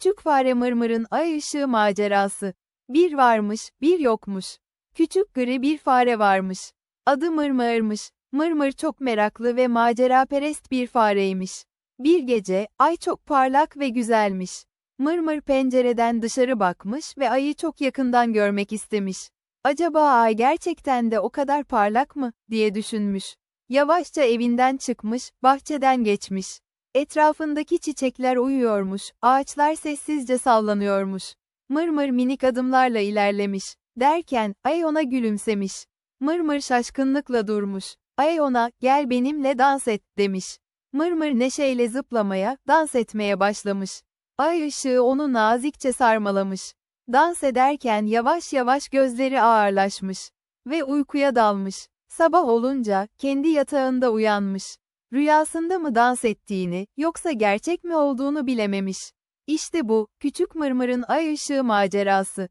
Küçük fare mırmırın ay ışığı macerası. Bir varmış, bir yokmuş. Küçük gri bir fare varmış. Adı Mırmır'mış. Mırmır çok meraklı ve maceraperest bir fareymiş. Bir gece, ay çok parlak ve güzelmiş. Mırmır pencereden dışarı bakmış ve ayı çok yakından görmek istemiş. Acaba ay gerçekten de o kadar parlak mı, diye düşünmüş. Yavaşça evinden çıkmış, bahçeden geçmiş. Etrafındaki çiçekler uyuyormuş, ağaçlar sessizce sallanıyormuş. Mırmır minik adımlarla ilerlemiş. Derken, ay ona gülümsemiş. Mırmır şaşkınlıkla durmuş. Ay ona, gel benimle dans et, demiş. Mırmır neşeyle zıplamaya, dans etmeye başlamış. Ay ışığı onu nazikçe sarmalamış. Dans ederken yavaş yavaş gözleri ağırlaşmış. Ve uykuya dalmış. Sabah olunca, kendi yatağında uyanmış. Rüyasında mı dans ettiğini, yoksa gerçek mi olduğunu bilememiş. İşte bu, küçük mırmırın ay ışığı macerası.